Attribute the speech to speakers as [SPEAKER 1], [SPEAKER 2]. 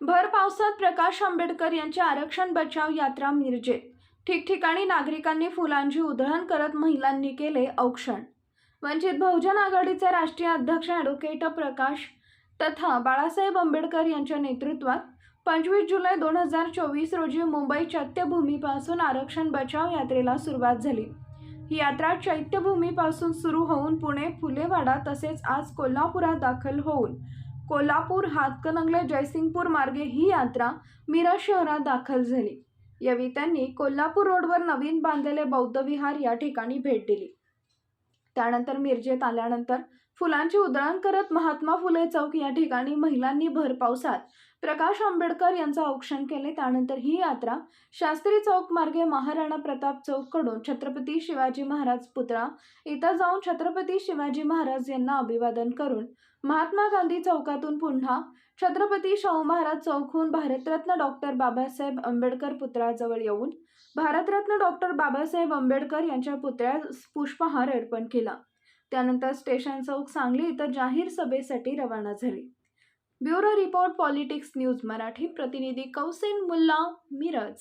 [SPEAKER 1] भर पावसात प्रकाश आंबेडकर यांची आरक्षण बचाव यात्रा मिरजेत. ठिकठिकाणी नागरिकांनी फुलांची उधळण करत महिलांनी केले औक्षण. वंचित बहुजन आघाडीचे राष्ट्रीय अध्यक्ष ॲडव्होकेट प्रकाश तथा बाळासाहेब आंबेडकर यांच्या नेतृत्वात पंचवीस जुलै दोन हजार चोवीस रोजी मुंबई चैत्यभूमीपासून आरक्षण बचाव यात्रेला सुरुवात झाली. ही यात्रा चैत्यभूमीपासून सुरू होऊन पुणे फुलेवाडा तसेच आज कोल्हापुरात दाखल होऊन कोल्हापूर हातकणंगले जयसिंगपूर मार्गे ही यात्रा मिरज शहरात दाखल झाली. यावेळी त्यांनी कोल्हापूर रोडवर नवीन बांधलेले बौद्ध विहार या ठिकाणी भेट दिली. त्यानंतर मिरजेत आल्यानंतर फुलांची उधळण करत महात्मा फुले चौक या ठिकाणी महिलांनी भर पावसात प्रकाश आंबेडकर यांचं औक्षण केले. त्यानंतर ही यात्रा शास्त्री चौक मार्गे महाराणा प्रताप चौककडून छत्रपती शिवाजी महाराज पुतळा इथं जाऊन छत्रपती शिवाजी महाराज यांना अभिवादन करून महात्मा गांधी चौकातून पुन्हा छत्रपती शाहू महाराज चौकहून भारतरत्न डॉक्टर बाबासाहेब आंबेडकर पुतळ्याजवळ येऊन भारतरत्न डॉक्टर बाबासाहेब आंबेडकर यांच्या पुतळ्यास पुष्पहार अर्पण केला. त्यानंतर स्टेशन चौक सांगली इथं जाहीर सभेसाठी रवाना झाली. Bureau report politics news Marathi प्रतिनिधी कौसेन मुल्ला मिरज.